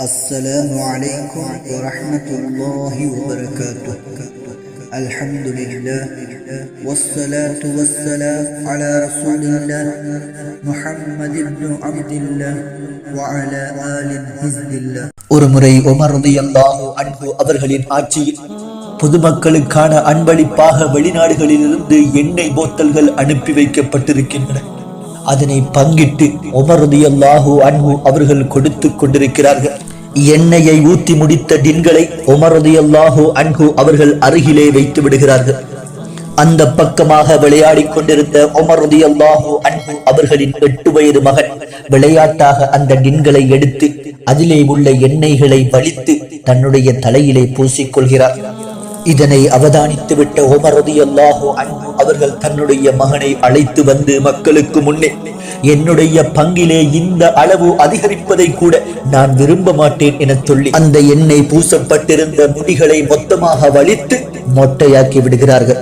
السلام عليكم ورحمة الله وبركاته الحمد لله والصلاة والسلام على رسول الله محمد بن عبد الله وعلى آل حزب الله ஒருமுறை உமர் ரலியல்லாஹு அன்ஹு அவர்களின் ஆட்சியில் பொதுமக்களுக்கான அன்பளிப்பாக வெளிநாடுகளிலிருந்து எண்ணெய் போத்தல்கள் அனுப்பி வைக்கப்பட்டிருக்கின்றன அதனை பங்கிட்டு உமர் ரலியல்லாஹு அன்ஹு அவர்கள் கொடுத்து கொண்டிருக்கிறார்கள் எண்ணெயை ஊத்தி முடித்த டின்களை உமரது ரலியல்லாஹு அன்ஹு அவர்கள் அருகிலே வைத்து விடுகிறார்கள். அந்த பக்கமாக விளையாடிக் கொண்டிருந்த உமரது ரலியல்லாஹு அன்ஹு அவர்களின் எட்டு வயது மகன் விளையாட்டாக அந்த டின்களை எடுத்து அதிலே உள்ள எண்ணெய்களை வலித்து தன்னுடைய தலையிலே பூசிக்கொள்கிறார் இதனை அவதானித்து விட்ட உமர் ரலியல்லாஹு அன்ஹு அவர்கள் தன்னுடைய மகனை அழைத்து வந்து மக்களுக்கு முன்னே என்னுடைய பங்கிலே இந்த அளவு அதிகரிப்பதை கூட நான் விரும்ப மாட்டேன் என சொல்லி அந்த எண்ணெய் பூசப்பட்டிருந்த முடிகளை மொத்தமாக வலித்து மொட்டையாக்கி விடுகிறார்கள்.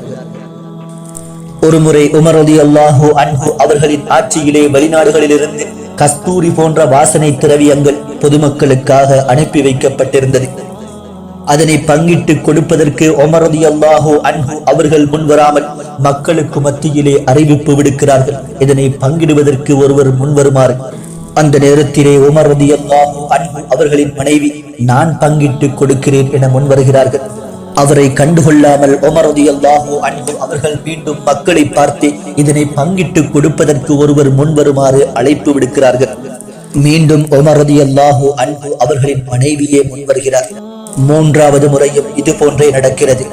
ஒருமுறை உமரதி அல்லாஹு அன்பு அவர்களின் ஆட்சியிலே வெளிநாடுகளிலிருந்து கஸ்தூரி போன்ற வாசனை திரவியங்கள் பொதுமக்களுக்காக அனுப்பி வைக்கப்பட்டிருந்தது. அதனை பங்கிட்டு கொடுப்பதற்கு ஒமரதி அல்லாஹு அன்பு அவர்கள் முன்வராமல் மக்களுக்கு மத்தியிலே அறிவிப்பு விடுக்கிறார்கள். இதனை பங்கிடுவதற்கு ஒருவர் முன்வருமாறு. அந்த நேரத்திலே உமர் அல்லாஹு அவர்களின் மனைவி நான் பங்கிட்டு கொடுக்கிறேன் என முன்வருகிறார்கள். அவரை கண்டுகொள்ளாமல் உமர் அல்லாஹு அன்பு அவர்கள் மீண்டும் மக்களை பார்த்து இதனை பங்கிட்டு கொடுப்பதற்கு ஒருவர் முன்வருமாறு அழைப்பு விடுக்கிறார்கள். மீண்டும் உமர் அல்லாஹு அன்பு அவர்களின் மனைவியே முன்வருகிறார். மூன்றாவது முறையும் இது போன்றே நடக்கிறது.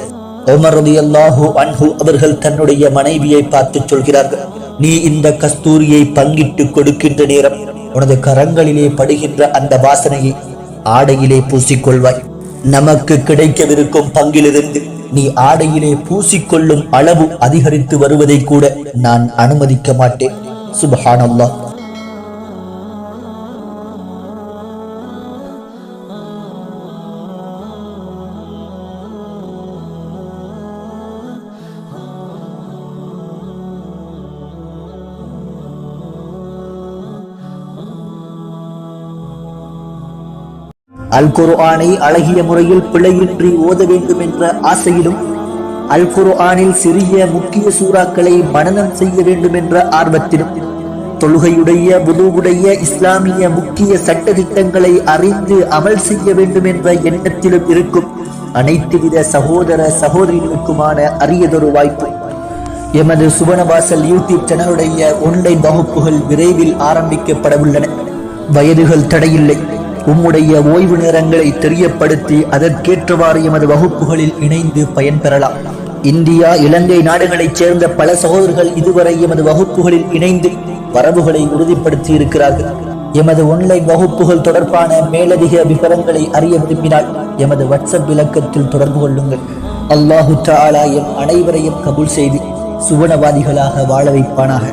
உமர் அல்லாஹு அன்ஹு அவர்கள் தன்னுடைய மனைவியை பார்த்து சொல்கிறார்கள் நீ இந்த கஸ்தூரியை பங்கிட்டு கொடுக்கின்ற நேரம் உனது கரங்களிலே படுகின்ற அந்த வாசனையை ஆடையிலே பூசிக்கொள்வாய். நமக்கு கிடைக்கவிருக்கும் பங்கிலிருந்து நீ ஆடையிலே பூசிக்கொள்ளும் அளவு அதிகரித்து வருவதை கூட நான் அனுமதிக்க மாட்டேன். சுபஹானல்லாஹ். அல் குர்ஆனை அழகிய முறையில் பிழையின்றி ஓத வேண்டும் என்ற ஆசையிலும் அல் குர்ஆனில் சிறிய முக்கிய சூறாக்களை மனனம் செய்ய வேண்டும் என்ற ஆர்வத்திலும் தொழுகையுடைய புதுவுடைய இஸ்லாமிய முக்கிய சட்ட திட்டங்களை அறிந்து அமல் செய்ய வேண்டும் என்ற எண்ணத்திலும் இருக்கும் அனைத்து வித சகோதர சகோதரிகளுக்குமான அரியதொரு வாய்ப்பு. எமது சுவனவாசல் யூடியூப் சேனலுடைய ஒன்லைன் வகுப்புகள் விரைவில் ஆரம்பிக்கப்பட உள்ளன. வயதுகள் தடையில்லை. உம்முடைய ஓய்வு நேரங்களை தெரியப்படுத்தி அதற்கேற்றவாறு எமது வகுப்புகளில் இணைந்து பயன்பெறலாம். இந்தியா இலங்கை நாடுகளைச் சேர்ந்த பல சகோதரர்கள் இதுவரை எமது வகுப்புகளில் இணைந்து வரவுகளை உறுதிப்படுத்தி இருக்கிறார்கள் எமது ஒன்லைன் வகுப்புகள் தொடர்பான மேலதிக விவரங்களை அறிய விரும்பினால் எமது வாட்ஸ்அப் இலக்கத்தில் தொடர்பு கொள்ளுங்கள். அல்லாஹு தாலா எம் அனைவரையும் கபுல் செய்து சுவனவாதிகளாக வாழ வைப்பானாக.